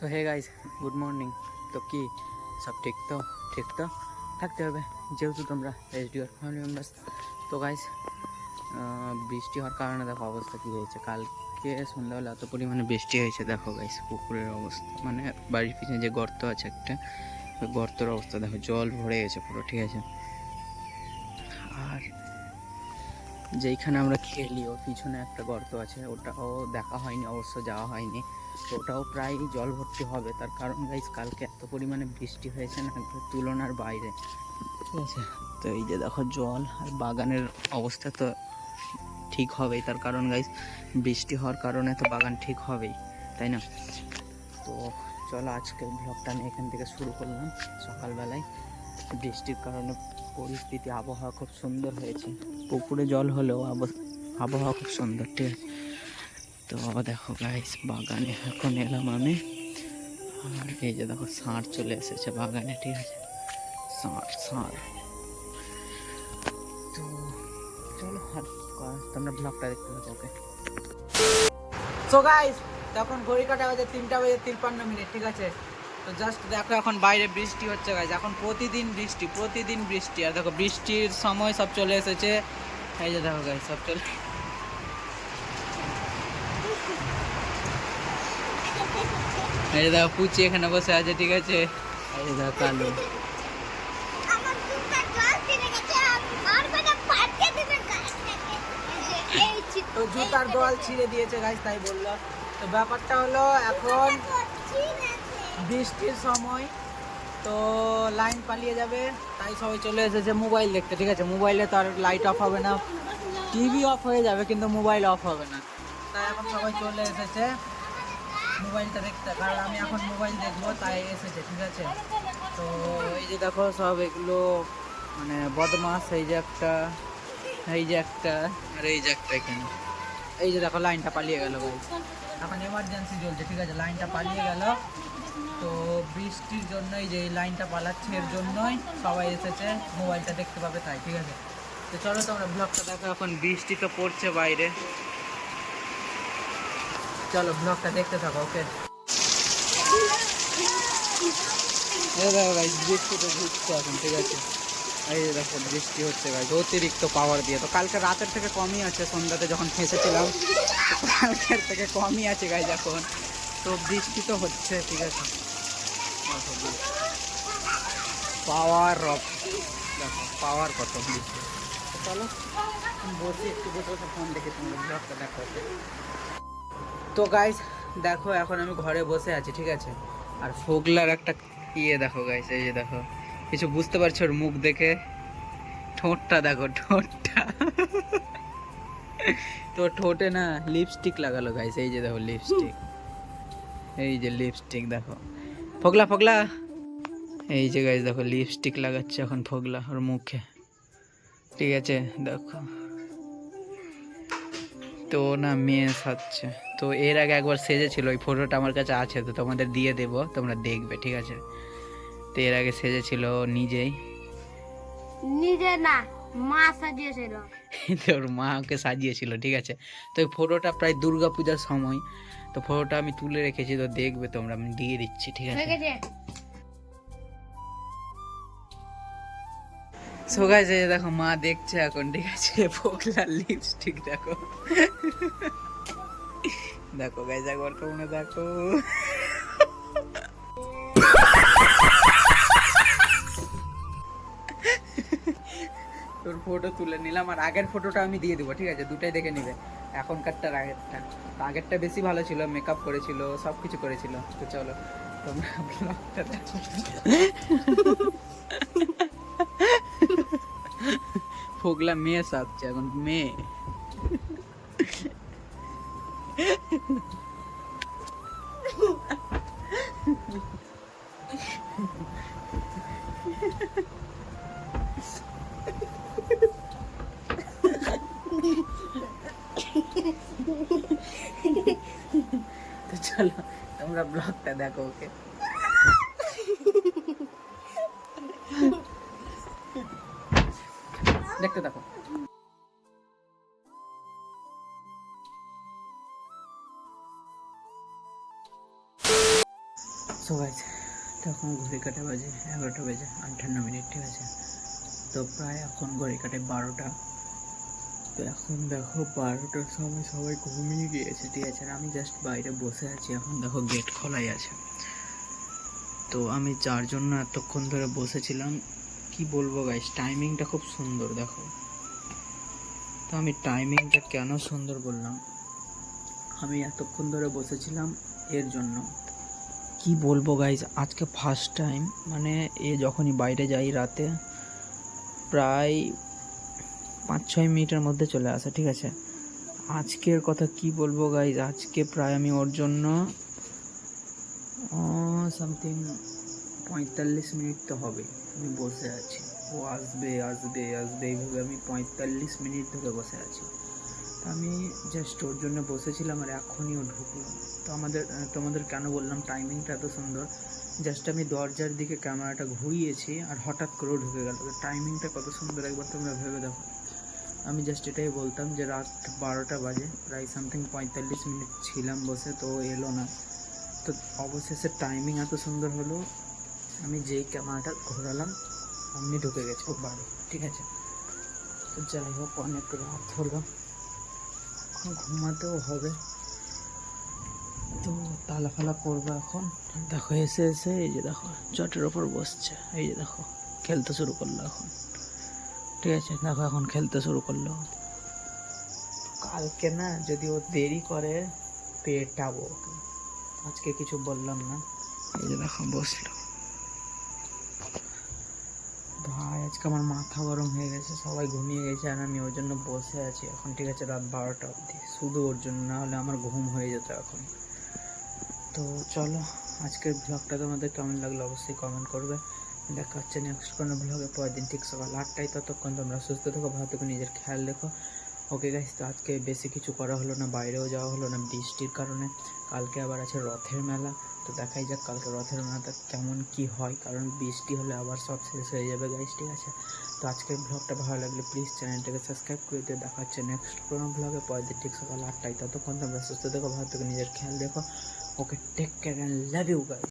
So hey guys good morning তো কি, সব ঠিক তো? ঠিক তো? থাকতে হবে, যেহেতু তোমরা এসডিওর ফ্যামিলি মেম্বার্স তো গাইস বৃষ্টি হওয়ার কারণে দেখো অবস্থা কী হয়েছে। কালকে সন্ধ্যাবেলা এত পরিমাণে বৃষ্টি হয়েছে, দেখো গাইস পুকুরের অবস্থা। মানে বাড়ির পিছনে যে গর্ত আছে একটা, ওই গর্তের অবস্থা। দেখো জল ভরে গেছে পুরো, ঠিক আছে? আর যেইখানে আমরা খেলি, ওর পিছনে একটা গর্ত আছে, ওটাও দেখা হয়নি, অবশ্য যাওয়া হয়নি। তো ওটাও প্রায় জল ভর্তি হবে। তার কারণ গাইস কালকে এত পরিমাণে বৃষ্টি হয়েছে না একবার তুলনার বাইরে। ঠিক আছে? তো এই যে দেখো জল আর বাগানের অবস্থা তো ঠিক হবেই। তার কারণ গাইস বৃষ্টি হওয়ার কারণে তো বাগান ঠিক হবেই, তাই না? তো চলো আজকে ব্লগটা আমি এখান থেকে শুরু করলাম সকালবেলায়। বৃষ্টির কারণে পরিস্থিতি, আবহাওয়া খুব সুন্দর হয়েছে। পুকুরে জল হলেও আব- আবহাওয়া খুব সুন্দর, ঠিক আছে? তো দেখো গাইস বাগানে এখন এলাম আমি। আর এই যে দেখো ষাঁড় চলে এসেছে বাগানে, ঠিক আছে? ষাঁড় ষাঁড় তো চলো, আর তোমরা ব্লগটা দেখতে থাকো ওকে সো গাইস তখন ঘড়ি কাটা বাজে তিনটা বাজে তিপ্পান্ন মিনিট, ঠিক আছে? তো জাস্ট দেখো এখন বাইরে বৃষ্টি হচ্ছে গাইজ এখন প্রতিদিন বৃষ্টি প্রতিদিন বৃষ্টি। আর দেখো বৃষ্টির সময় সব চলে এসেছে। এই যে দেখো গাইজ সব চলে এই যে দেখো পুচি এখানে বসে আছে ঠিক আছে? এই যে দেখো কালু। গেছে তো জুতার দল ছিঁড়ে দিয়েছে গাইজ তাই বলল। তো ব্যাপারটা হলো এখন বৃষ্টির সময় তো লাইন পালিয়ে যাবে, তাই সবাই চলে এসেছে মোবাইল দেখতে, ঠিক আছে? মোবাইলে তো আর লাইট অফ হবে না টিভি অফ হয়ে যাবে, কিন্তু মোবাইল অফ হবে না। তাই এখন সবাই চলে এসেছে, মোবাইলটা দেখতে। কারণ আমি এখন মোবাইল দেখব, তাই এসেছে, ঠিক আছে? তো এই যে দেখো, সব এগুলো মানে বদমাস এই যে একটা, এই যে একটা, আর এই যে একটা এখানে। এই যে দেখো, লাইনটা পালিয়ে গেল, ভাই। এখন এমার্জেন্সি চলছে, ঠিক আছে? লাইনটা পালিয়ে গেল। তো বৃষ্টির জন্যই যে লাইনটা পালাচ্ছে, এর জন্যই সবাই এসেছে। মোবাইলটা দেখতে পাবে তাই, ঠিক আছে? তো চলো তোমরা ব্লগটা দেখো, এখন বৃষ্টি তো পড়ছে বাইরে। চলো ব্লগটা দেখতে থাকো, ওকে? তো এখন, ঠিক আছে? বৃষ্টি হচ্ছে গাইজ অতিরিক্ত পাওয়ার দিয়ে। তো কালকে রাতের থেকে কমই আছে, সন্ধ্যাতে যখন ফেঁসেছিলাম তো থেকে কমই আছে তো বৃষ্টি তো হচ্ছে, ঠিক আছে? পাওয়ার অফ দেখো, পাওয়ার কত চলো বসে একটু, বসে বসে ফোন দেখে ব্লগটা দেখো তো গাইজ দেখো, এখন আমি ঘরে বসে আছি, ঠিক আছে? আর ফোগলার একটা ইয়ে দেখো গাইজ এই যে দেখো। কিছু বুঝতে পারছ ওর মুখ দেখে? ঠোঁটটা দেখো, ঠোঁটটা। তো ঠোঁটে না লিপস্টিক লাগালো গাইজ এই যে দেখো লিপস্টিক এই যে লিপস্টিক দেখো। ফোগলা ফোগলা। এই যে গাইজ দেখো লিপস্টিক লাগাচ্ছে এখন ফোগলা ওর মুখে। ঠিক আছে দেখো। তো না মেয়ে সাজছে। তো এর আগে একবার সেজেছিল ওই ফটোটা আমার কাছে আছে তো তোমাদের দিয়ে দেব তোমরা দেখবে ঠিক আছে? তো এর আগে সেজেছিল নিজেই। নিজে না মা সাজিয়েছিল। তো ওর মা ওকে সাজিয়েছিল ঠিক আছে? তো ওই ফটোটা প্রায় দুর্গা পূজার সময়। তো ফটোটা আমি তুলে রেখেছি তো দেখবে তোমরা আমি দিয়ে দিচ্ছি ঠিক আছে? সো যে দেখো, মা দেখছে এখন, ঠিক আছে? ফোকলার লিপস্টিক দেখো। দেখো গাইস একবার তোমরা দেখো। তোর ফটো তুলে নিলাম, আর আগের ফটোটা আমি দিয়ে দেবো, ঠিক আছে? দুটাই দেখে নিবে। এখনকারটার আগেরটা। আগেরটা বেশি ভালো ছিল মেকআপ করেছিল সব কিছু করেছিল। তো চলো, তোমরা ব্লগটা দেখো। ফোগলা মেয়ে সাজছে এখন মেয়ে। তো চলো তোমরা ব্লগটা দেখো ওকে? দেখতে থাকো। সো তখন ঘড়ি কাটা বাজে, এগারোটা বাজে, আটান্ন মিনিট ঠিক আছে তো প্রায় এখন ঘড়ি কাটে বারোটা। তো এখন দেখো বারোটার সময় সবাই ঘুমিয়ে গিয়েছে, ঠিক আছে? আমি জাস্ট বাইরে বসে আছি, এখন দেখো গেট খোলাই আছে। তো আমি যার জন্য এতক্ষণ ধরে বসেছিলাম কি বলব গাইস টাইমিংটা খুব সুন্দর, দেখো। তো আমি টাইমিংটা কেন সুন্দর বললাম? আমি এতক্ষণ ধরে বসেছিলাম এর জন্য। কি বলব গাইজ আজকে ফার্স্ট টাইম মানে এ যখনই বাইরে যাই রাতে, প্রায় পাঁচ ছয় মিনিটের মধ্যে চলে আসে, ঠিক আছে? আজকের কথা কি বলব গাইজ আজকে প্রায় আমি ওর জন্য সামথিং পঁয়তাল্লিশ মিনিট তো হবে, আমি বসে আছি। ও আসবে আসবে আসবে, এইভাবে আমি পঁয়তাল্লিশ মিনিট ধরে বসে আছি। তো আমি জাস্ট ওর জন্য বসেছিলাম আর এখনই ও ঢুকলো। তো আমাদের, তোমাদের কেন বললাম টাইমিংটা এত সুন্দর। জাস্ট আমি দরজার দিকে ক্যামেরাটা ঘুরিয়েছি আর হঠাৎ করে ও ঢুকে গেল। টাইমিংটা কত সুন্দর একবার তোমরা ভেবে দেখো। আমি জাস্ট এটাই বলতাম যে রাত বারোটা বাজে, প্রায় সামথিং পঁয়তাল্লিশ মিনিট ছিলাম বসে, তো এলো না। তো অবশেষে টাইমিং এত সুন্দর হলো আমি যেই ক্যামেরাটা ঘোরালাম অমনি ঢুকে গেছে। ও বাড়ি, ঠিক আছে? তো যাই হোক, অনেক রাত হলো। এখন ঘুমাতেও হবে। তো তালা ফালা করব এখন। দেখো, এসে এসে এই যে দেখো, চটের ওপর বসছে। এই যে দেখো, খেলতে শুরু করল এখন। ঠিক আছে? দেখো এখন খেলতে শুরু করল। কালকে না, যদি ও দেরি করে, পেটাবো। আজকে কিছু বললাম না। এই যে দেখো, বসল ভাই আজকে আমার মাথা গরম হয়ে গেছে, সবাই ঘুমিয়ে গেছে আর আমি ওর জন্য বসে আছি। এখন ঠিক আছে, রাত বারোটা অবধি। শুধু ওর জন্য না হলে আমার ঘুম হয়ে যেত এখন। তো চলো, আজকের ব্লগটা তোমাদের কেমন লাগল অবশ্যই কমেন্ট করবে। দেখা হচ্ছে নেক্সট কোনো ব্লগে পরের দিন ঠিক সকাল আটটায়। ততক্ষণ তোমরা সুস্থ থেকো, ভালো থেকো, নিজের খেয়াল রেখো। ওকে গাইস তো আজকে বেশি কিছু করা হলো না, বাইরেও যাওয়া হলো না বৃষ্টির কারণে। কালকে আবার আছে রথের মেলা। তো দেখাই যাক কালকে রথের মেলাটা কেমন কি হয়, কারণ বৃষ্টি হলে আবার সব শেষ হয়ে যাবে গাইজ ঠিক আছে? তো আজকের ব্লগটা ভালো লাগলে প্লিজ চ্যানেলটাকে সাবস্ক্রাইব করে দিয়ে দেখা হচ্ছে নেক্সট কোনো ব্লগে দিয়ে ঠিক সকাল আটটায়। ততক্ষণ তোমরা সুস্থ দেখো ভালো থেকে, নিজের খেয়াল দেখো okay take care and love you guys